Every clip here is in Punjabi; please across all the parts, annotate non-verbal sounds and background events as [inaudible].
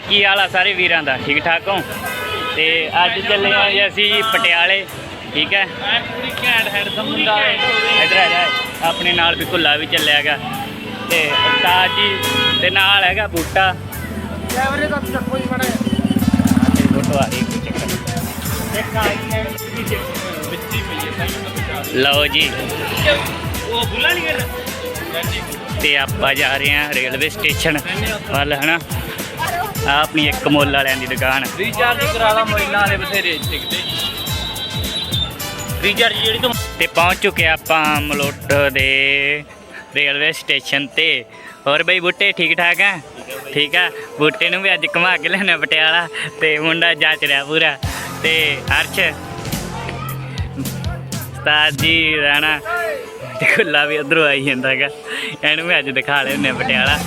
ਜੀ ਕੀ ਹਾਲ ਆ ਸਾਰੇ ਵੀਰਾਂ ਦਾ? ਠੀਕ ਠਾਕ ਹੋ? ਤੇ ਅੱਜ ਚੱਲੇ ਆ ਜੀ ਅਸੀਂ ਜੀ ਪਟਿਆਲੇ ਠੀਕ ਹੈ? ਪੂਰੀ ਘੈਂਟ ਹੈਂਡਸਮ ਮੁੰਡਾ ਹੈ ਇਧਰ ਆ ਜਾ ਆਪਣੇ ਨਾਲ ਵੀ ਕੁੱਲਾ ਵੀ ਚੱਲਿਆ ਹੈਗਾ। ਤੇ ਉਸਤਾਦ ਜੀ ਤੇ ਨਾਲ ਹੈਗਾ ਬੂਟਾ। ਕੈਮਰੇ ਦਾ ਚੱਕੋ ਹੀ ਮੜਾ ਤੇ ਫੋਟੋ ਆ ਰਹੀ ਕੋਈ ਚੱਕਰ ਨਹੀਂ। ਇੱਕ ਆਈ ਹੈ ਵਿੱਚ ਹੀ ਪਈ ਹੈ ਸਾਈਂ ਦਾ ਬਚਾ ਲਓ ਜੀ। ਉਹ ਬੁਲਾ ਨਹੀਂ ਕਰਨਾ ਤੇ ਆਪਾਂ ਜਾ ਰਹੇ ਹਾਂ ਰੇਲਵੇ ਸਟੇਸ਼ਨ ਵੱਲ ਹਨਾ? ਆ ਆਪਣੀ ਇੱਕ ਮੁੱਲ ਵਾਲਿਆਂ ਦੀ ਦੁਕਾਨ। ਰੀਚਾਰਜ ਕਰਾ ਲਾ ਮੋਬਾਈਲਾਂ ਵਾਲੇ ਬਥੇਰੇ ਟਿਕਦੇ ਰੀਚਾਰਜ ਜਿਹੜੀ ਤੂੰ ਤੇ ਪਹੁੰਚ ਚੁੱਕੇ ਆਪਾਂ ਮਲੋਟ ਦੇ ਰੇਲਵੇ ਸਟੇਸ਼ਨ ਤੇ। ਹੋਰ ਬਈ ਬੁੱਟੇ ਠੀਕ ਠਾਕ ਆ? ਠੀਕ ਆ। ਬੁੱਟੇ ਨੂੰ ਵੀ ਅੱਜ ਘੁਮਾ ਕੇ ਲੈਣਾ ਪਟਿਆਲਾ ਤੇ ਮੁੰਡਾ ਜੱਜ ਰਿਹਾ ਪੂਰਾ। ਤੇ ਅਰਸ਼ ਉਸਤਾਦ ਜੀ ਰਾਣਾ ਤੇ ਖੁੱਲਾ ਵੀ ਉਧਰੋਂ ਆਈ ਜਾਂਦਾ ਹੈਗਾ ਇਹਨੂੰ ਵੀ ਅੱਜ ਦਿਖਾ ਲੈਣੇ ਪਟਿਆਲਾ।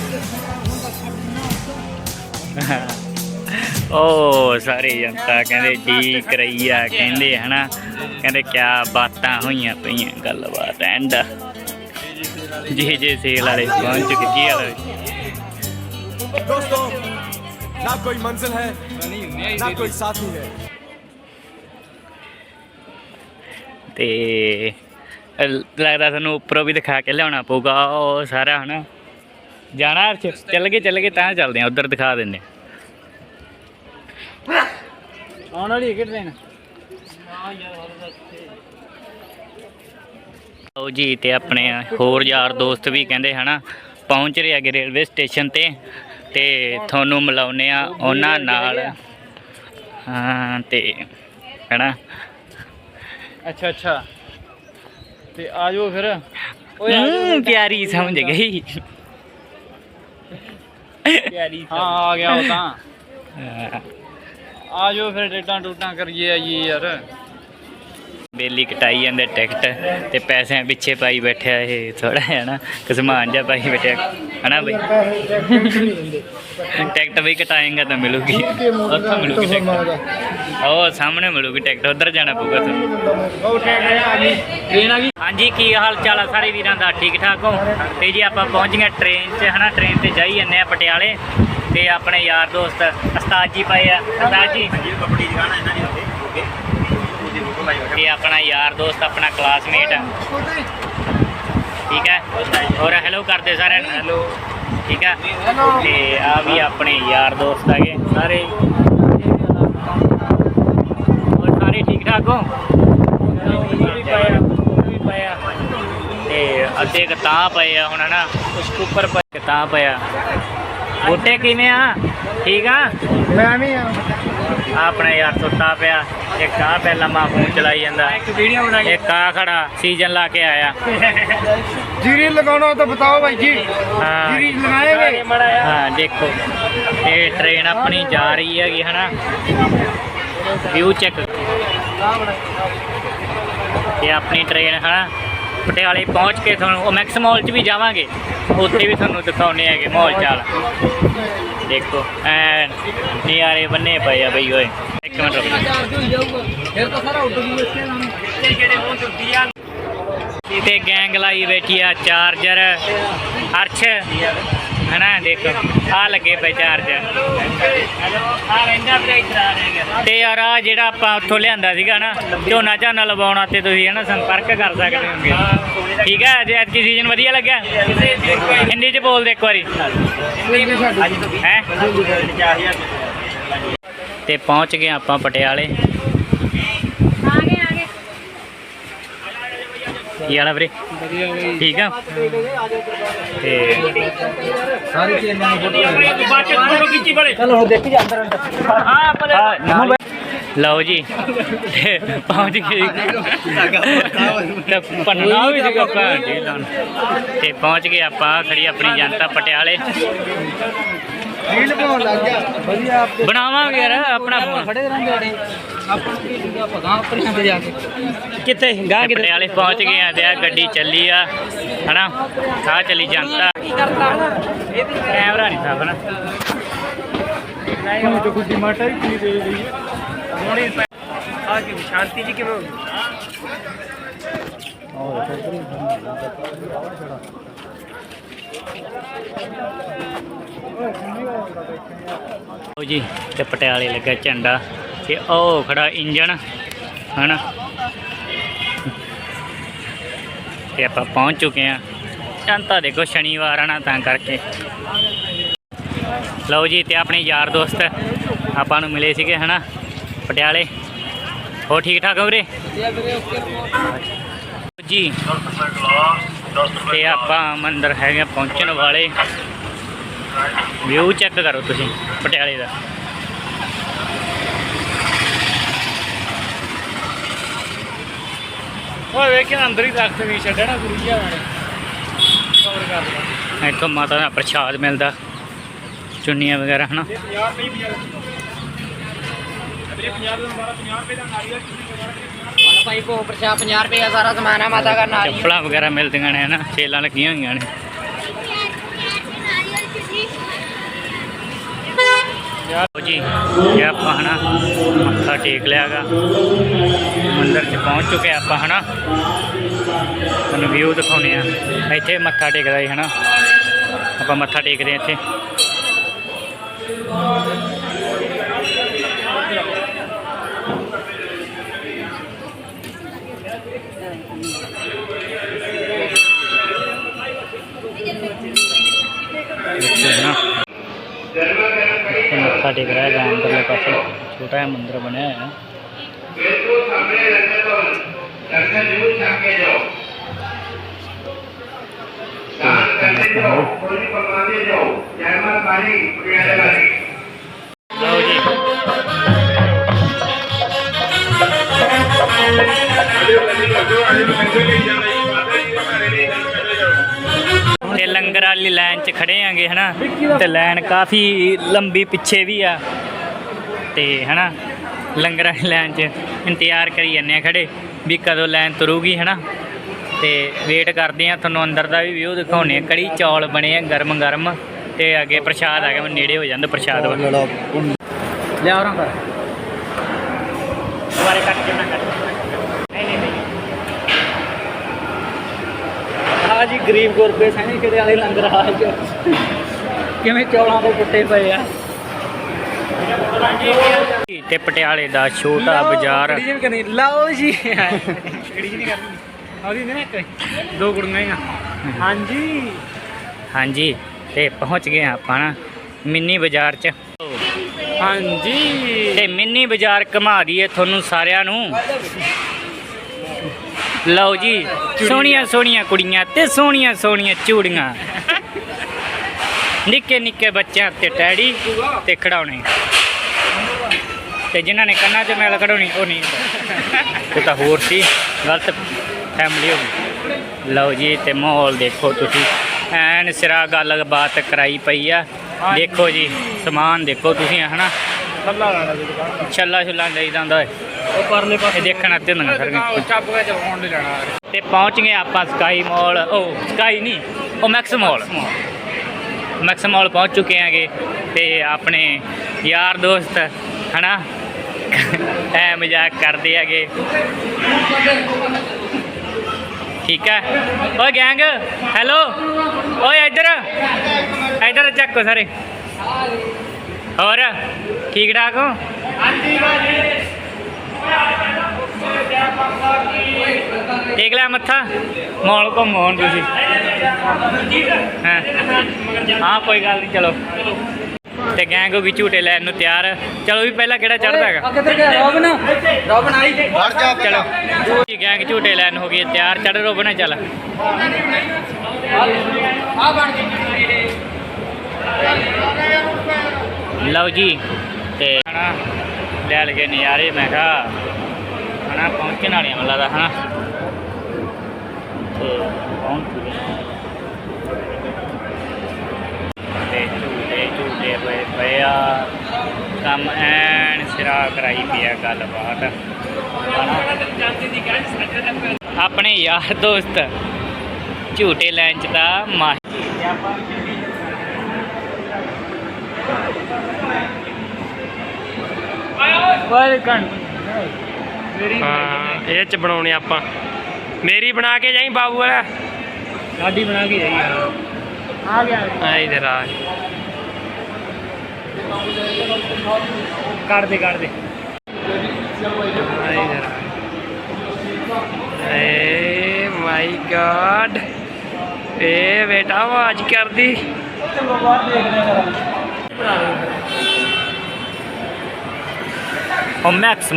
[laughs] ਓ ਸਾਰੇ ਜਨਤਾ ਕਹਿੰਦੇ ਜੀ ਕਰਈਆ ਕਹਿੰਦੇ ਹਨਾ ਕਹਿੰਦੇ ਕਿਆ ਬਾਤਾਂ ਹੋਈਆਂ ਪਈਆਂ ਗੱਲਬਾਤ ਐਂਡ। ਜੀ ਜੀ ਸੇਲ ਵਾਲੇ ਪਹੁੰਚ ਚੁੱਕੇ ਵਾਲੇ ਦੋਸਤੋ ਨਾ ਕੋਈ ਮੰਜ਼ਿਲ ਹੈ ਨਾ ਕੋਈ ਸਾਥੀ ਹੈ। ਤੇ ਲੱਗਦਾ ਸਾਨੂੰ ਉੱਪਰੋਂ ਵੀ ਦਿਖਾ ਕੇ ਲਿਆਉਣਾ ਪਊਗਾ ਉਹ ਸਾਰਾ ਹਨਾ। ਜਾਣਾ ਅਰਸ਼ ਚੱਲ ਗਏ ਚੱਲ ਗਏ ਤਾਂ ਚੱਲਦੇ ਆ ਉਧਰ ਦਿਖਾ ਦਿੰਦੇ। ਆਉਣ ਵਾਲੀ ਹੈ ਕਿ ਟ੍ਰੇਨ ਲਓ ਜੀ ਤੇ ਆਪਣੇ ਹੋਰ ਯਾਰ ਦੋਸਤ ਵੀ ਕਹਿੰਦੇ ਹਨਾ ਪਹੁੰਚ ਰਹੇ ਹੈਗੇ ਰੇਲਵੇ ਸਟੇਸ਼ਨ ਤੇ ਤੇ ਤੁਹਾਨੂੰ ਮਿਲਾਉਨੇ ਆ ਉਹਨਾਂ ਨਾਲ। ਹਾਂ ਤੇ ਹਨਾ। ਅੱਛਾ ਅੱਛਾ। ਤੇ ਆ ਜਾਓ ਫਿਰ। ਹੂੰ ਪਿਆਰੀ ਸਮਝ ਗਈ। ਪਿਆਰੀ ਹਾਂ ਆ ਗਿਆ ਉਹ ਤਾਂ। ਆ ਜਾਓ ਫਿਰ ਡੇਟਾਂ ਟੂਟਾਂ ਕਰੀਏ ਆਈਏ ਯਾਰ। ਬੇਲੀ ਕਟਾਈ ਜਾਂਦੇ ਟਿਕਟ ਤੇ ਪੈਸਿਆਂ ਪਿੱਛੇ ਪਾਈ ਬੈਠਿਆ ਇਹ ਥੋੜਾ ਹੈ ਨਾ ਕਸਮਾਨ ਜਾ ਪਾਈ ਬੈਠਿਆ, ਹਨਾ ਬਈ? ਟਿਕਟ ਵੀ ਕਟਾਏਗਾ ਤਾਂ ਮਿਲੂਗੀ। ਉੱਥੋਂ ਮਿਲੂਗੀ ਟਿਕਟ। ਉਹ ਸਾਹਮਣੇ ਮਿਲੂਗੀ ਟਿਕਟ, ਉਧਰ ਜਾਣਾ ਪਊਗਾ ਤੁਹਾਨੂੰ। ਹਾਂਜੀ, ਕੀ ਹਾਲ ਚਾਲ ਆ ਸਾਰੇ ਵੀਰਾਂ ਦਾ? ਠੀਕ ਠਾਕ ਹੋ? ਤੇ ਜੀ ਆਪਾਂ ਪਹੁੰਚ ਗਏ ਟ੍ਰੇਨ 'ਚ, ਹਨਾ? ਟ੍ਰੇਨ ਤੇ ਜਾਈ ਜਾਂਦੇ ਆ ਪਟਿਆਲੇ। ਤੇ ਆਪਣੇ ਯਾਰ ਦੋਸਤ ਅਸਤਾਦ ਜੀ ਪਏ ਆ। ਉਸਤਾਦ ਜੀ। ਕੱਪੜੀ ਦੁਕਾਨ ਇਹਨਾਂ ਦੀ ਇਹ ਆਪਣਾ ਯਾਰ ਦੋਸਤ ਆਪਣਾ ਕਲਾਸਮੇਟ ਆ। ਠੀਕ ਹੈ? ਔਰ ਹੈਲੋ ਕਰਦੇ ਸਾਰਿਆਂ ਨੂੰ। ਹੈਲੋ ਠੀਕ ਹੈ? ਤੇ ਆ ਵੀ ਆਪਣੇ ਯਾਰ ਦੋਸਤ ਹੈਗੇ। ਸਾਰੇ ਔਰ ਸਾਰੇ ਠੀਕ ਠਾਕ ਹੋ? ਤੇ ਅੱਧੇ ਕਤਾਂ ਪਏ ਆ ਹੁਣ ਹਨਾ? ਉਸ ਉੱਪਰ ਪਏ ਕਤਾਂ ਪਿਆ। ਬੂਟੇ ਕਿਵੇਂ ਆ? ਠੀਕ ਆ? ਮੈਂ ਵੀ ਆਹ ਆਪਣਾ ਯਾਰ ਸੁੱਤਾ ਪਿਆ। ਇੱਕ ਆ ਪਹਿਲਾਂ ਮਾਂ ਫੋਨ ਚਲਾਈ ਜਾਂਦਾ। ਇੱਕ ਵੀਡੀਓ ਬਣਾਈ ਇੱਕ ਆ ਖੜਾ ਸੀਜ਼ਨ ਲਾ ਕੇ ਆਇਆ। ਜੀਰੀ ਲਗਾਉਣਾ ਤਾਂ ਬਤਾਓ ਭਾਈ ਜੀ। ਹਾਂ। ਜੀਰੀ ਲਗਾਏਗੇ ਹਾਂ ਦੇਖੋ ਇਹ ਟ੍ਰੇਨ ਆਪਣੀ ਜਾ ਰਹੀ ਹੈਗੀ ਹਨਾ? ਵਿਊ ਚੈੱਕ ਇਹ ਆਪਣੀ ਟ੍ਰੇਨ ਹਨਾ? ਪਟਿਆਲੇ ਪਹੁੰਚ ਕੇ ਤੁਹਾਨੂੰ ਉਹ ਮੈਕਸ ਮਾਲ 'ਚ ਵੀ ਜਾਵਾਂਗੇ। ਉੱਥੇ ਵੀ ਤੁਹਾਨੂੰ ਦਿਖਾਉਣੇ ਹੈਗੇ ਮਾਲ ਚਾਲ। ਦੇਖੋ ਐ ਨਿਆਰੇ ਬੰਨੇ ਪਏ ਆ ਬਈ ਓਏ। ਇੱਕ ਮਿੰਟ ਰੁਕ। ਫਿਰ ਤਾਂ ਸਾਰਾ ਉੱਡ ਜੂ ਇੱਥੇ ਨਾਲ। ਜਿਹੜੇ ਜੁੱਤੀਆਂ ਤੇ ਗੈਂਗ ਲਾਈ ਬੈਠੀ ਆ ਚਾਰਜਰ ਅਰਸ਼ ਹਨਾ ਦੇਖੋ ਆ ਲੱਗੇ ਪਏ ਚਾਰਜਰ ਆ ਆ ਤੇ ਯਾਰ ਆ ਜਿਹੜਾ ਆਪਾਂ ਉੱਥੋਂ ਲਿਆਂਦਾ ਸੀਗਾ ਨਾ ਝੋਨਾ ਝਾਨਾ ਲਵਾਉਣਾ ਤੇ ਤੁਸੀਂ ਹਨਾ ਸੰਪਰਕ ਕਰ ਸਕਦੇ ਹੋਗੇ। ਠੀਕ ਹੈ ਜੇ ਐਤਕੀ ਸੀਜ਼ਨ ਵਧੀਆ ਲੱਗਿਆ? ਹਿੰਦੀ ਚ ਬੋਲ ਦੇ ਇੱਕ ਵਾਰੀ। ਹੈ? ਤੇ ਪਹੁੰਚ ਗਏ ਆਪਾਂ ਪਟਿਆਲੇ। ਆਗੇ ਆਗੇ। ਕੀ ਹਾਲ ਆ ਵੀਰੇ? ਵਧੀਆ ਬਈ। ਠੀਕ ਆ? ਤੇ ਸਾਰੀ ਚੀਜ਼ਾਂ ਨੂੰ ਫੋਟੋ ਬਾਅਦ ਫੋਟੋ ਖਿੱਚੀ ਬੜੇ ਚਲੋ ਹੁਣ ਦੇਖੀ ਜਾ ਅੰਦਰ ਹਾਂ ਭਲੇ। ਲਓ ਜੀ। ਪਹੁੰਚ ਗਏ। ਤੇ ਪੰਨਾ ਵੀ ਸੀਗਾ ਭੈਣ ਜੀ ਲਾਉਣ। ਤੇ ਪਹੁੰਚ ਗਏ ਆਪਾਂ ਖੜੀ ਆਪਣੀ ਜਨਤਾ ਪਟਿਆਲੇ। ਰੀਲ ਬਣਾਉਣ ਲੱਗ ਗਿਆ। ਵਧੀਆ ਆਪਦੇ ਬਣਾਵਾਂਗੇ ਯਾਰ ਆਪਣਾ ਖੜੇ ਰਹਿੰਦੇ ਆੜੇ ਆਪਾਂ ਨੂੰ ਕੀ ਪਤਾ ਆਪਣੇ ਤੇ ਜਾ ਕੇ। ਕਿੱਥੇ? ਗਾਂ ਕਿੱਥੇ? ਪਟਿਆਲੇ ਪਹੁੰਚ ਗਏ ਆ ਤੇ ਆ ਗੱਡੀ ਚੱਲੀ ਆ ਹਨਾ? ਆ ਚੱਲੀ ਜਨਤਾ ਕੈਮਰਾ ਨਹੀਂ ਸਾਫ਼ ਨਾ। ਹੁਣ ਤਾਂ ਗੁੱਡੀ ਮਾਟਾ ਹੀ ਕੀ ਦੇ ਰਹੀ ਸੋਹਣੀ ਆ ਕੀ ਸ਼ਾਂਤੀ ਜੀ ਕਿਵੇਂ ਲਓ ਜੀ ਤੇ ਪਟਿਆਲੇ ਲੱਗਾ ਝੰਡਾ ਤੇ ਉਹ ਖੜਾ ਇੰਜਣ ਹਨਾ? ਤੇ ਆਪਾਂ ਪਹੁੰਚ ਚੁੱਕੇ ਆ ਜਨਤਾ ਦੇਖੋ ਸ਼ਨੀਵਾਰ ਆ ਨਾ ਤਾਂ ਕਰਕੇ। ਲਓ ਜੀ ਤੇ ਆਪਣੇ ਯਾਰ ਦੋਸਤ ਆਪਾਂ ਨੂੰ ਮਿਲੇ ਸੀਗੇ ਹਨਾ? ਪਟਿਆਲੇ। ਹੋ ਠੀਕ ਠਾਕ ਹੋ ਵੀਰੇ ਜੀ। ਤੇ ਆਪਾਂ ਮੰਦਰ ਹੈਗੇ ਪਹੁੰਚਣ ਵਾਲੇ। ਵਿਊ ਚੈੱਕ ਕਰੋ ਤੁਸੀਂ, ਪਟਿਆਲੇ ਦਾ। ਓਏ ਵੇਖਿਆ, ਅੰਦਰ ਹੀ ਰੱਖ ਵੀ ਛੱਡਣਾ ਗੁਰੂ ਜੀ ਆਵਾਂ ਕਵਰ ਕਰ ਇੱਥੋਂ ਮਾਤਾ ਦਾ ਪ੍ਰਸ਼ਾਦ ਮਿਲਦਾ, ਚੁੰਨੀਆਂ ਵਗੈਰਾ, ਹਨਾ? 50 ਰੁਪਏ 50 ਦਾ 50 ਰੁਪਏ ਦਾ ਨਾਰੀਅਲ ਭਾਈ ਕੋ ਪ੍ਰਸ਼ਾ 50 ਰੁਪਏ ਦਾ ਸਾਰਾ ਸਮਾਨ ਹੈ ਮਾਤਾ ਦਾ ਨਾਲ ਚੱਪਲਾਂ ਵਗੈਰਾ ਮਿਲਦੀਆਂ ਨੇ, ਹਨਾ? ਸੇਲਾਂ ਲੱਗੀਆਂ ਹੋਈਆਂ ਨੇ। ਲਓ ਜੀ, ਇਹ ਆਪਾਂ, ਹਨਾ, ਮੱਥਾ ਟੇਕ ਲਿਆਗਾ ਮੰਦਿਰ 'ਚ ਪਹੁੰਚ ਚੁੱਕੇ ਆਪਾਂ, ਹਨਾ? ਤੁਹਾਨੂੰ ਵਿਊ ਦਿਖਾਉਨੇ ਆ। ਇੱਥੇ ਮੱਥਾ ਟੇਕਦਾ ਜੀ, ਹਨਾ? ਆਪਾਂ ਮੱਥਾ ਟੇਕਦੇ ਹਾਂ ਇੱਥੇ। ਮੱਥਾ ਟੇਕ ਰਿਹਾ ਹੈਗਾ ਅੰਦਰਲੇ ਪਾਸੇ ਛੋਟਾ ਜਿਹਾ ਮੰਦਿਰ ਬਣਿਆ ਹੋਇਆ। ਬਿਲਕੁਲ ਸਾਹਮਣੇ ਰਹਿੰਦੇ ਤੋਂ ਦਰਸ਼ਨ ਜ਼ਰੂਰ ਛੱਕ ਜਾਓ ਦਾਨ ਕਰਦੇ ਜਾਓ ਕੋਈ ਪਰਵਾਦੇ ਜਾਓ ਜੈ ਮਾਤਾ ਦੀ, ਪਟਿਆਲੇ ਵਾਲੀ 'ਚ ਖੜੇ ਆਂਗੇ ਹਨਾ? ਤੇ ਲਾਈਨ ਕਾਫੀ ਲੰਬੀ ਪਿੱਛੇ ਵੀ ਆ। ਤੇ ਹਨਾ? ਲੰਗਰ ਵਾਲੀ ਲਾਈਨ 'ਚ ਇੰਤਜ਼ਾਰ ਕਰੀ ਜਾਂਦੇ ਆ ਖੜੇ ਵੀ ਕਦੋਂ ਲਾਈਨ ਤੁਰੂਗੀ ਹਨਾ? ਤੇ ਵੇਟ ਕਰਦੇ ਆ ਤੁਹਾਨੂੰ ਅੰਦਰ ਦਾ ਵੀ ਵਿਊ ਦਿਖਾਉਣੇ ਆ। ਕੜੀ ਚੌਲ ਬਣੇ ਆ ਗਰਮ ਗਰਮ ਤੇ ਅੱਗੇ ਪ੍ਰਸ਼ਾਦ ਆ ਗਿਆ ਨੇੜੇ ਹੋ ਜਾਂਦਾ ਪ੍ਰਸ਼ਾਦ। ਲਿਆ ਉਹਨਾਂ ਕਰ ਦੁਬਾਰੇ ਕੱਟ ਕੇ ਨਾ ਕੱਟ ਨਹੀਂ ਨਹੀਂ ਨਹੀਂ ਆ ਜੀ ਗਰੀਬ ਗੁਰਬੇ ਸੈਣੀ ਕਿਹੜੇ ਵਾਲੇ ਲੰਗਰ ਆ ਜੋ ਕਿਵੇਂ ਚੌਲਾਂ ਤੋਂ ਟੁੱਟੇ ਪਏ ਆ? ਤੇ ਪਟਿਆਲੇ ਦਾ ਛੋਟਾ ਬਾਜ਼ਾਰ। ਲਓ ਜੀ। ਕਿਹੜੀ ਨਹੀਂ ਕਰਨੀ। ਆਉਦੀ ਨੇ ਇੱਕ ਦੋ ਕੁੜੀਆਂ ਹੀ ਆ। ਹਾਂਜੀ। ਹਾਂਜੀ ਤੇ ਪਹੁੰਚ ਗਏ ਆਪਾਂ ਨਾ ਮਿੰਨੀ ਬਾਜ਼ਾਰ 'ਚ। ਹਾਂਜੀ। ਤੇ ਮਿੰਨੀ ਬਾਜ਼ਾਰ ਘੁਮਾ ਦਈਏ ਤੁਹਾਨੂੰ ਸਾਰਿਆਂ ਨੂੰ। ਲਓ ਜੀ ਸੋਹਣੀਆਂ ਸੋਹਣੀਆਂ ਕੁੜੀਆਂ ਤੇ ਸੋਹਣੀਆਂ ਸੋਹਣੀਆਂ ਚੂੜੀਆਂ। ਨਿੱਕੇ ਨਿੱਕੇ ਬੱਚਿਆਂ ਤੇ ਟੈਡੀ ਤੇ ਖਿਡੌਣੇ। ਤੇ ਜਿਨ੍ਹਾਂ ਨੇ ਕੰਨਾਂ 'ਚ ਮੈਲ ਕਢਾਉਣੀ ਉਹ ਨਹੀਂ। ਉਹ ਤਾਂ ਹੋਰ ਸੀ ਗਲਤ ਫੈਮਿਲੀ ਹੋ ਗਈ। ਲਓ ਜੀ ਤੇ ਮਾਹੌਲ ਦੇਖੋ ਤੁਸੀਂ। ਐਨ ਸਿਰਾ ਗੱਲਬਾਤ ਕਰਾਈ ਪਈ ਆ। ਦੇਖੋ ਜੀ ਸਮਾਨ ਦੇਖੋ ਤੁਸੀਂ ਹਨਾ? ਛੱਲਾ ਛੁੱਲਾ ਦੇਈਦਾ ਹੁੰਦਾ ਓਏ ਉਹ ਪਰਲੇ ਪਾਸੇ ਇਹ ਦੇਖਣ ਅੱਤੇ ਹੁੰਦੀਆਂ ਸਾਰੀਆਂ ਚੱਪ ਕੇ ਚਲਾਉਣ ਦੇ ਜਾਣਾ ਤੇ ਪਹੁੰਚ ਗਏ ਆਪਾਂ ਸਕਾਈ ਮਾਲ ਉਹ ਸਕਾਈ ਨਹੀਂ ਉਹ ਮੈਕਸ ਮਾਲ। ਮੈਕਸ ਮਾਲ। ਪਹੁੰਚ ਚੁੱਕੇ ਆਂਗੇ ਤੇ ਆਪਣੇ ਯਾਰ ਦੋਸਤ ਹਨਾ? ਐ ਮਜ਼ਾਕ ਕਰਦੇ ਹੈਗੇ। ਠੀਕ ਹੈ? ਓਏ ਗੈਂਗ ਹੈਲੋ? ਓਏ ਇੱਧਰ ਇੱਧਰ ਚੱਕੋ ਸਾਰੇ। ਹੋਰ ਠੀਕ ਠਾਕ ਹੋ? ਟੇਕ ਲਿਆ ਮੱਥਾ ਮੌਲ ਘੁੰਮੋ ਹੁਣ ਤੁਸੀਂ। ਹਾਂ? ਕੋਈ ਗੱਲ ਨਹੀਂ ਚਲੋ। ਤੇ ਗੈਂਗ ਵੀ ਝੂਟੇ ਲੈਣ ਨੂੰ ਤਿਆਰ। ਚਲੋ ਵੀ ਪਹਿਲਾਂ ਕਿਹੜਾ ਚੜਦਾ ਹੈਗਾ? ਕਿੱਧਰ ਗਿਆ ਰੋਬਨ ਰੋਬਨ ਆਈ ਚਲੋ। ਜੀ ਗੈਂਗ ਝੂਟੇ ਲੈਣ ਹੋ ਗਈ ਹੈ ਤਿਆਰ। ਚੜ ਰੋ ਬਣਾ ਚੱਲ। ਆ ਬਣ ਗਈ। ਲਓ ਜੀ ਤੇ ਲੈ ਲਗੇ ਨਜ਼ਾਰੇ, ਮੈਂ ਕਿਹਾ, ਹਨਾ, ਪਹੁੰਚਣ ਵਾਲੇ ਮੈਨੂੰ ਲੱਗਦਾ ਹਨਾ। ਤੇ ਪਹੁੰਚ ਚੁੱਕੇ ਤੇ ਝੂਟੇ ਝੂਟੇ ਪਏ ਪਏ ਆ। ਕੰਮ ਐਨ ਸਿਰਾ ਕਰਾਈ ਪਿਆ ਗੱਲਬਾਤ। ਆਪਣੇ ਯਾਰ ਦੋਸਤ ਝੂਟੇ ਲੈਣ ਚ ਹਾਂ ਇਹ ਚ ਬਣਾਉਣੇ ਆਪਾਂ। ਮੇਰੀ ਬਣਾ ਕੇ ਜਾਈ ਬਾਬੂ ਵਾਲਾ? ਗਾਡੀ ਬਣਾ ਕੇ ਜਾਈ। ਆ ਗਿਆ। ਆ ਇਧਰ ਆ। ਕੱਢ ਦੇ ਕੱਢ ਦੇ। ਆ ਇਧਰ ਏ ਮਾਈ ਗॉड ਏ ਬੇਟਾ ਆਵਾਜ਼ ਕਰਦੀ। ਚਲੋ ਬਾਹਰ ਦੇਖਦੇ ਆ। ਉਹ ਮੈਕਸ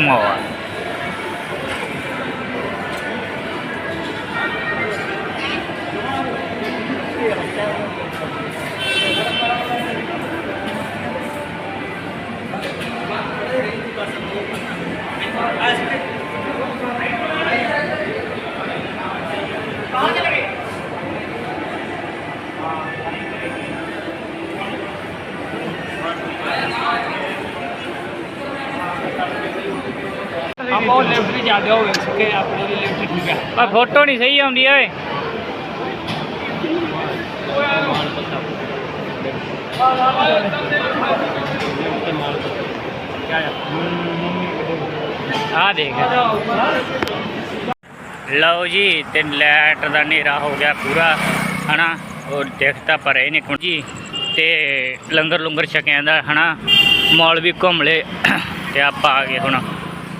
ਆ ਫੋਟੋ ਨਹੀਂ ਸਹੀ ਆਉਂਦੀ, ਓਏ। ਆ ਦੇਖ। ਲਓ ਜੀ ਤੇ ਲੈਟ ਦਾ ਹਨੇਰਾ ਹੋ ਗਿਆ ਪੂਰਾ, ਹਨਾ? ਉਹ ਦੇਖਤਾ ਪਰ ਇਹ ਨਹੀਂ ਜੀ, ਤੇ ਲੰਗਰ ਲੰਗਰ ਛਕਿਆ ਦਾ, ਹਨਾ? ਮੌਲ ਵੀ ਘੁੰਮ ਲਏ, ਤੇ ਆਪਾਂ ਆ ਗਏ ਹੁਣ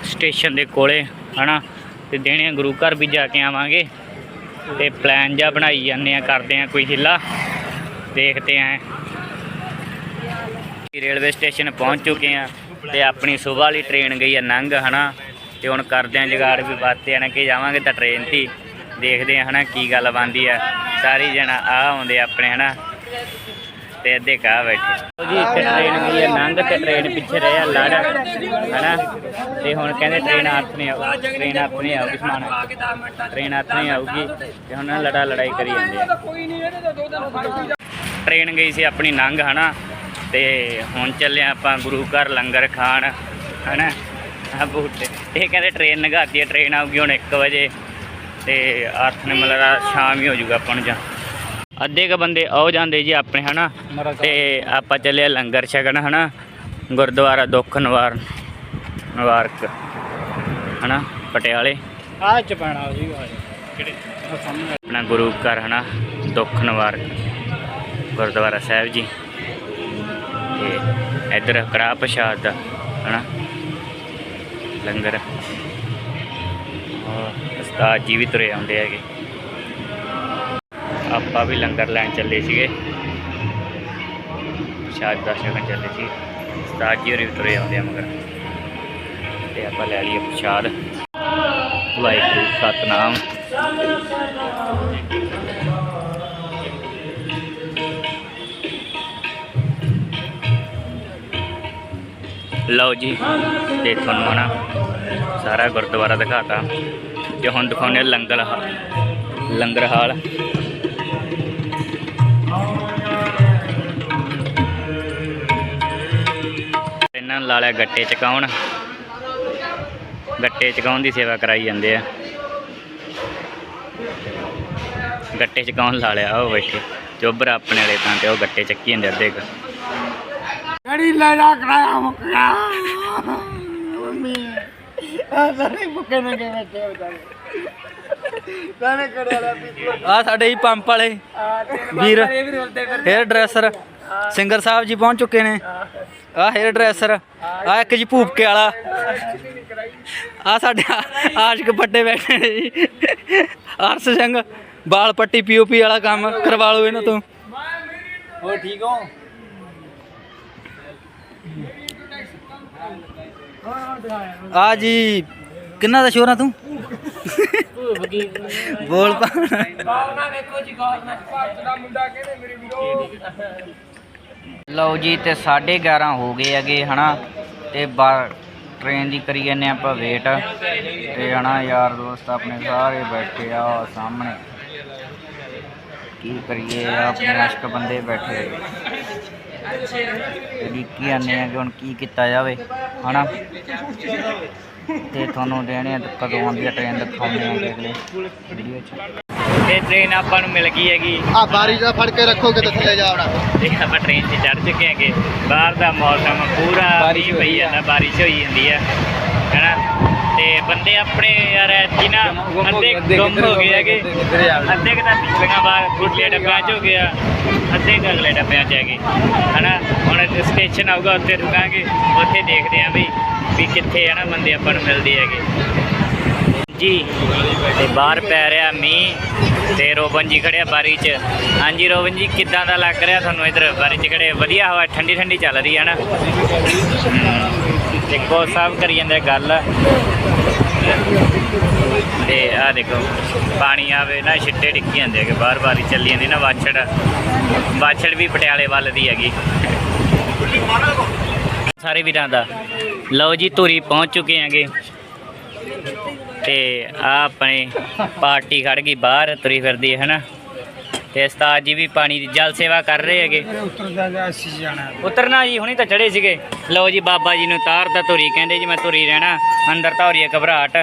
ਸਟੇਸ਼ਨ ਦੇ ਕੋਲੇ, ਹਨਾ? ਤੇ ਦੇਣੇ ਗੁਰੂ ਘਰ ਵੀ ਜਾ ਕੇ ਆਵਾਂਗੇ ਤੇ ਪਲਾਨ ਜਿਹਾ ਬਣਾਈ ਜਾਂਦੇ ਆ, ਕਰਦੇ ਆ ਕੋਈ ਹਿੱਲਾ, ਦੇਖਦੇ ਆ। ਰੇਲਵੇ ਸਟੇਸ਼ਨ ਪਹੁੰਚ ਚੁੱਕੇ ਆ ਤੇ ਆਪਣੀ ਸਵੇਰ ਵਾਲੀ ਟ੍ਰੇਨ ਗਈ ਆ ਨੰਗ, ਹਨਾ? ਤੇ ਹੁਣ ਕਰਦੇ ਆ ਜਗਾੜ ਵੀ ਬਾਤੇ ਆ ਨਾ, ਕਿ ਜਾਵਾਂਗੇ ਤਾਂ ਟ੍ਰੇਨ 'ਤੇ ਹੀ। ਦੇਖਦੇ ਆ, ਹਨਾ, ਕੀ ਗੱਲ ਬਣਦੀ ਆ। ਸਾਰੀ ਜਣਾ ਆ ਆਉਂਦੇ ਆਪਣੇ, ਹਨਾ? ਤੇ ਅੱਧੇ ਕਾ ਬੈਠੇ। ਜੀ, ਇੱਥੇ ਟ੍ਰੇਨ ਗਈ ਆ ਨੰਗ ਤੇ ਟ੍ਰੇਨ ਪਿੱਛੇ ਰਹੇ ਆ, ਲੜ ਹਨਾ? ਤੇ ਹੁਣ ਕਹਿੰਦੇ ਟ੍ਰੇਨ ਹੱਥ ਨਹੀਂ ਆਊ ਟ੍ਰੇਨ ਹੱਥ ਨਹੀਂ ਆਊਗੀ ਸਮਾਨ ਟ੍ਰੇਨ ਹੱਥ ਨਹੀਂ ਆਊਗੀ ਤੇ ਹੁਣ ਨਾ ਲੜਾ ਲੜਾਈ ਕਰੀ ਜਾਂਦੇ ਆ। ਟ੍ਰੇਨ ਗਈ ਸੀ ਆਪਣੀ ਨੰਗ, ਹਨਾ? ਤੇ ਹੁਣ ਚੱਲੇ ਆਪਾਂ ਗੁਰੂ ਘਰ ਲੰਗਰ ਖਾਣ, ਹਨਾ? ਆ ਬੂਟੇ। ਇਹ ਕਹਿੰਦੇ ਟ੍ਰੇਨ ਲੰਘਾਤੀ ਹੈ ਟ੍ਰੇਨ ਆਊਗੀ ਹੁਣ 1 ਵਜੇ। ਤੇ ਆਰਥ ਨੇ ਮਤਲਬ ਸ਼ਾਮ ਹੀ ਹੋ ਜਾਊਗਾ ਆਪਾਂ ਨੂੰ ਜਾਂ। ਅੱਧੇ ਕ ਬੰਦੇ ਆਉ ਜਾਂਦੇ ਜੀ ਆਪਣੇ ਹਨਾ? ਤੇ ਆਪਾਂ ਚੱਲੇ ਲੰਗਰ ਛਕਣ ਹਨਾ? ਗੁਰਦੁਆਰਾ ਦੁੱਖ ਨਿਵਾਰ ਨਿਵਾਰਕ ਹਨਾ? ਪਟਿਆਲੇ। ਆ ਚ ਪੈਣਾ ਜੀ ਕਿਹੜੇ? ਆਪਣਾ ਗੁਰੂ ਘਰ ਹਨਾ? ਦੁੱਖ ਨਿਵਾਰਕ ਗੁਰਦੁਆਰਾ ਸਾਹਿਬ ਜੀ। ਤੇ ਇੱਧਰ ਕੜਾਹ ਪ੍ਰਸ਼ਾਦ ਦਾ ਹਨਾ? ਲੰਗਰ। ਉਸਤਾਦ ਜੀ ਵੀ ਤੁਰੇ ਆਉਂਦੇ ਹੈਗੇ। ਆਪਾਂ ਵੀ ਲੰਗਰ ਲੈਣ ਚੱਲੇ ਸੀਗੇ। ਪ੍ਰਸ਼ਾਦ ਦਰਸ਼ਨ ਛਕਣ ਚੱਲੇ ਸੀ। ਉਸਤਾਦ ਜੀ ਹੋਰੀ ਵੀ ਤੁਰੇ ਆਉਂਦੇ ਆ ਮਗਰ। ਤੇ ਆਪਾਂ ਲੈ ਲਈਏ ਪ੍ਰਸ਼ਾਦ। ਵਾਹਿਗੁਰੂ, ਸਤਨਾਮ। ਲਓ ਜੀ, ਤੇ ਤੁਹਾਨੂੰ ਨਾ ਸਾਰਾ ਗੁਰਦੁਆਰਾ ਦਿਖਾਤਾ। ਤੇ ਹੁਣ ਦਿਖਾਉਂਦੇ ਹਾਂ ਲੰਗਰ ਹਾਲ। ਲੰਗਰ ਹਾਲ। ਇਹਨਾਂ ਨੂੰ ਲਾ ਲਿਆ ਗੱਟੇ ਚਕਾਉਣ। ਗੱਟੇ ਚਕਾਉਣ ਦੀ ਸੇਵਾ ਕਰਾਈ ਜਾਂਦੇ ਆ। ਗੱਟੇ ਚਕਾਉਣ ਲਾ ਲਿਆ ਉਹ ਬੈਠੇ। ਚੋਬਰ ਆਪਣੇ ਵਾਲੇ ਤਾਂ ਤੇ ਉਹ ਗੱਟੇ ਚੱਕੀ ਜਾਂਦੇ ਅੱਧੇ ਕੁ। ਗੜੀ ਲੈ ਜਾ ਕਰਾਇਆ ਮੁੱਕਿਆ ਮੰਮੀ ਆ ਸਾਰੇ ਮੁੱਕੇ ਨੇ ਕਿਵੇਂ ਤੇ ਵਿਚਾਰੇ। ਕਾਨੇ ਕੜਿਆ ਲਾ ਆ ਸਾਡੇ ਹੀ ਪੰਪ ਵਾਲੇ। ਵੀਰ ਹੇਅਰ ਡਰੈਸਰ। ਸਿੰਗਰ ਸਾਹਿਬ ਜੀ ਪਹੁੰਚ ਚੁੱਕੇ ਨੇ। ਆ ਹੇਅਰ ਡਰੈਸਰ ਆ ਇੱਕ ਜੀ ਭੂਪਕੇ ਵਾਲਾ। ਆ ਸਾਡੇ ਆਸ਼ਕ ਪੱਟੇ ਬੈਠੇ ਨੇ ਜੀ। ਅਰਸ ਸਿੰਘ ਬਾਲ ਪੱਟੀ ਪੀਓਪੀ ਵਾਲਾ ਕੰਮ ਕਰਵਾ ਲਓ ਇਹਨਾਂ ਤੋਂ। ਹੋ ਠੀਕ ਹੋ? ਆ ਜੀ ਕਿੰਨਾ ਦਾ ਸ਼ੋਰ ਆ ਤੂੰ? ਬੋਲ ਪਾ ਲਓ ਜੀ, ਤੇ 11:30 ਹੋ ਗਏ ਹੈਗੇ, ਹਨਾ? ਤੇ ਬਾਹਰ ਟ੍ਰੇਨ ਦੀ ਕਰੀ ਜਾਂਦੇ ਆਪਾਂ ਵੇਟ ਤੇ ਹਨਾ ਯਾਰ ਦੋਸਤ, ਆਪਣੇ ਸਾਰੇ ਬੈਠੇ ਆ ਸਾਹਮਣੇ। ਕੀ ਕਰੀਏ, ਆਪਣੇ ਅਸ਼ਕ ਬੰਦੇ ਬੈਠੇ ਤੇ ਕੀ ਜਾਂਦੇ ਆ ਕਿ ਹੁਣ ਕੀ ਕੀਤਾ ਜਾਵੇ, ਹਨਾ? ਤੇ ਤੁਹਾਨੂੰ ਦੇਣੇ ਆ ਕਦੋਂ ਆਉਂਦੀ ਆ ਟ੍ਰੇਨ ਦਿਖਾਉਂਦੇ ਆ ਅਗਲੇ ਵੀਡੀਓ 'ਚ। ਤੇ ਟ੍ਰੇਨ ਆਪਾਂ ਨੂੰ ਮਿਲ ਗਈ ਹੈਗੀ। ਆ ਬਾਰੀ ਦਾ ਫੜ ਕੇ ਰੱਖੋਗੇ ਤਾਂ ਥੱਲੇ ਜਾਵੜਾ ਤੇ ਆਪਾਂ ਟ੍ਰੇਨ 'ਤੇ ਚੜ੍ਹ ਚੁੱਕੇ ਹੈਗੇ। ਬਾਹਰ ਦਾ ਮੌਸਮ ਪੂਰਾ ਮੀਂਹ ਪਈ ਜਾਂਦਾ ਬਾਰਿਸ਼ ਹੋਈ ਜਾਂਦੀ ਹੈ ਹੈਨਾ? ਤੇ ਬੰਦੇ ਆਪਣੇ ਯਾਰ ਜਿਨਾ ਅੱਧੇ ਗੁੰਮ ਹੋ ਗਏ ਹੈਗੇ। ਅੱਧੇ ਕਿ ਤਾਂ ਪਿਛਲੀਆਂ ਬਾਹਰ ਗੁੱਲੇ ਡੱਬਿਆਂ 'ਚ ਹੋ ਗਿਆ ਅੱਧੇ ਕੁ ਅਗਲੇ ਡੱਬਿਆਂ 'ਚ ਹੈਗੇ। ਹਨਾ? ਹੁਣ ਸਟੇਸ਼ਨ ਆਊਗਾ ਉੱਥੇ ਰੁਕਾਂਗੇ। ਉੱਥੇ ਦੇਖਦੇ ਆਂ ਵੀ ਵੀ ਕਿੱਥੇ ਹਨਾ ਬੰਦੇ ਆਪਾਂ ਨੂੰ ਮਿਲਦੇ ਹੈਗੇ। ਜੀ। ਤੇ ਬਾਹਰ ਪੈ ਰਿਹਾ ਮੀਂਹ ਤੇ ਰੋਬਨ ਜੀ ਖੜਿਆ ਬਾਰੀ 'ਚ। ਹਾਂਜੀ ਰੋਬਨ ਜੀ, ਕਿੱਦਾਂ ਦਾ ਲੱਗ ਰਿਹਾ ਤੁਹਾਨੂੰ ਇਧਰ ਬਾਰੀ 'ਚ ਖੜੇ ਵਧੀਆ ਹਵਾ, ਠੰਡੀ ਠੰਡੀ ਚੱਲ ਰਹੀ ਹੈ ਨਾ? ਦੇਖੋ, ਸਭ ਕਰੀ ਜਾਂਦੇ ਗੱਲ। ਤੇ ਆ ਦੇਖੋ, ਪਾਣੀ ਆਵੇ ਨਾ, ਛਿੱਟੇ ਡਿੱਗੀ ਜਾਂਦੇ ਹੈਗੇ, ਬਾਹਰ ਬਾਰੀ ਚੱਲੀ ਜਾਂਦੀ ਨਾ ਵਾਛੜ ਵਾਛੜ ਵੀ ਪਟਿਆਲੇ ਵੱਲ ਦੀ ਹੈਗੀ। ਸਾਰੇ ਵੀਰਾਂ ਦਾ। ਲਓ ਜੀ, ਧੂਰੀ ਪਹੁੰਚ ਚੁੱਕੇ ਆਂਗੇ ਤੇ ਆ ਆਪਣੇ ਪਾਰਟੀ ਖੜ ਗਈ ਬਾਹਰ ਤੁਰੀ ਫਿਰਦੀ ਹੈ ਹਨਾ? ਤੇ ਉਸਤਾਦ ਜੀ ਵੀ ਪਾਣੀ ਦੀ ਜਲ ਸੇਵਾ ਕਰ ਰਹੇ ਹੈਗੇ। ਉਤਰਨਾ ਜੀ ਹੁਣੀ ਤਾਂ ਚੜੇ ਸੀਗੇ। ਲਓ ਜੀ ਬਾਬਾ ਜੀ ਨੂੰ ਤਾਰਦਾ ਧੁਰੀ ਕਹਿੰਦੇ ਜੀ ਮੈਂ ਧੁਰੀ ਰਹਿਣਾ। ਅੰਦਰ ਧੌਰੀ ਹੈ ਘਬਰਾਹਟ।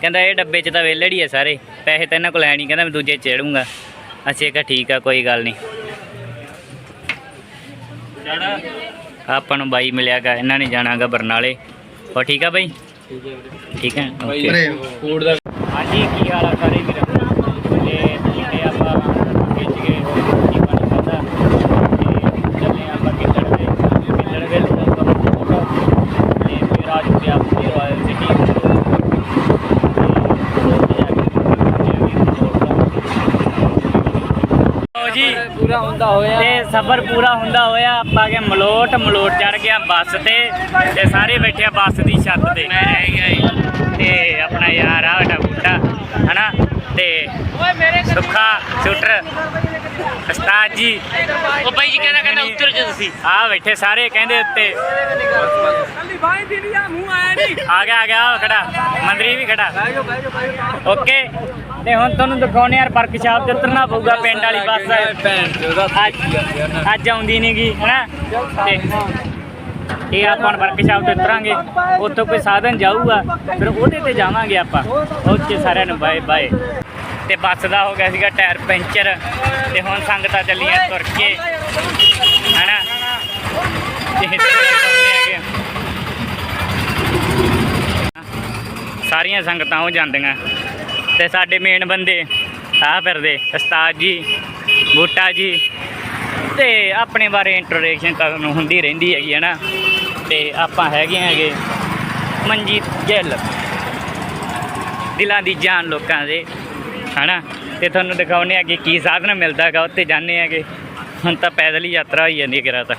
ਕਹਿੰਦਾ ਇਹ ਡੱਬੇ 'ਚ ਤਾਂ ਵੇਲੜੀ ਹੈ ਸਾਰੇ। ਪੈਸੇ ਤਾਂ ਇਹਨਾਂ ਕੋਲ ਹੈ ਨਹੀਂ ਕਹਿੰਦਾ ਮੈਂ ਦੂਜੇ ਚੜੂੰਗਾ ਅਸੀਂ ਕਿਹਾ ਠੀਕ ਆ ਕੋਈ ਗੱਲ ਨਹੀਂ। ਆਪਾਂ ਨੂੰ ਬਾਈ ਮਿਲਿਆਗਾ ਇਹਨਾਂ ਨੇ ਜਾਣਾਗਾ ਬਰਨਾਲੇ। ਹੋ ਠੀਕ ਆ ਬਾਈ? ਠੀਕ ਹੈ ਓਕੇ ਹਾਂਜੀ ਕੀ ਹਾਲ ਆ ਸਾਰੇ ਵੀਰ ਤੇ ਤੇ ਆਪਾਂ ਖਿੱਚ ਕੇ ਕੀ ਬਣ ਸਕਦਾ ਤੇ ਚੱਲੇ ਆਪਾਂ ਕਿੱਲੜ ਦੇ ਕਿੱਲੜ ਦੇ ਤੇ ਫਿਰ ਆ ਚੁੱਕੇ ਆਪਣੀ ਰਾਇਲ ਸਿਟੀ ਜੀ। ਪੂਰਾ ਹੁੰਦਾ ਹੋਇਆ। ਤੇ ਸਫ਼ਰ ਪੂਰਾ ਹੁੰਦਾ ਹੋਇਆ ਆਪਾਂ ਕੇ ਮਲੋਟ ਮਲੋਟ ਚੜ ਗਿਆ ਬੱਸ ਤੇ ਤੇ ਸਾਰੇ ਬੈਠੇ ਬੱਸ ਦੀ ਛੱਤ ਤੇ। ਮੈਂ ਰਹਿ ਗਿਆ ਤੇ ਆਪਣਾ ਯਾਰ ਆ ਸਾਡਾ ਬੁੱਢਾ ਹਨਾ? ਤੇ ਸੁੱਖਾ ਸ਼ੂਟਰ ਉਸਤਾਦ ਜੀ। ਉਹ ਬਾਈ ਜੀ ਕਹਿੰਦਾ ਕਹਿੰਦਾ ਉੱਤਰ ਜਾ ਤੁਸੀਂ। ਆ ਬੈਠੇ ਸਾਰੇ ਕਹਿੰਦੇ ਉੱਤੇ। ਆ ਗਿਆ ਆ ਗਿਆ ਆਹ ਖੜਾ। ਮੰਦਰੀ ਵੀ ਖੜਾ। ਓਕੇ। ਤੇ ਹੁਣ ਤੁਹਾਨੂੰ ਦਿਖਾਉਣੇ ਯਾਰ ਵਰਕਸ਼ਾਪ ਤੇ ਉਤਰਨਾ ਪਊਗਾ ਪਿੰਡ ਵਾਲੀ ਬੱਸ। ਅੱਜ ਆਉਂਦੀ ਨਹੀਂ ਗੀ ਹਨਾ? ਤੇ ਇਹ ਆਪਾਂ ਵਰਕਸ਼ਾਪ ਤੇ ਉਤਰਾਂਗੇ। ਉੱਥੋਂ ਕੋਈ ਸਾਧਨ ਜਾਊਗਾ ਫਿਰ ਉਹਦੇ ਤੇ ਜਾਵਾਂਗੇ ਆਪਾਂ। ਉੱਥੇ ਸਾਰਿਆਂ ਨੂੰ ਬਾਏ ਬਾਏ। ਤੇ ਬੱਸ ਦਾ ਹੋ ਗਿਆ ਸੀਗਾ ਟਾਇਰ ਪੈਂਚਰ ਤੇ ਹੁਣ ਸੰਗਤਾਂ ਚੱਲੀਆਂ ਤੁਰ ਕੇ। ਹਨਾ? ਤੇ ਸਾਰੀਆਂ ਸੰਗਤਾਂ ਉਹ ਜਾਂਦੀਆਂ। ਤੇ ਸਾਡੇ ਮੇਨ ਬੰਦੇ ਆ ਫਿਰਦੇ, ਉਸਤਾਦ ਜੀ, ਬੂਟਾ ਜੀ, ਤੇ ਆਪਣੇ ਬਾਰੇ ਇੰਟਰੋਡਕਸ਼ਨ ਤੁਹਾਨੂੰ ਹੁੰਦੀ ਰਹਿੰਦੀ ਹੈਗੀ ਹੈ ਨਾ ਤੇ ਆਪਾਂ ਹੈਗੇ ਹੈਗੇ ਮਨਜੀਤ ਗਿੱਲ। ਦਿਲਾਂ ਦੀ ਜਾਨ ਲੋਕਾਂ ਦੇ। ਹਨਾ ਤੇ ਤੁਹਾਨੂੰ ਦਿਖਾਉਨੇ ਆ ਕਿ ਕੀ ਸਾਧਨ ਮਿਲਦਾ ਹੈਗਾ, ਉੱਥੇ ਜਾਂਦੇ ਹੈਗੇ। ਹੁਣ ਤਾਂ ਪੈਦਲ ਹੀ ਯਾਤਰਾ ਹੋਈ ਜਾਂਦੀ ਹੈ ਕਿਰਾ ਤਾਂ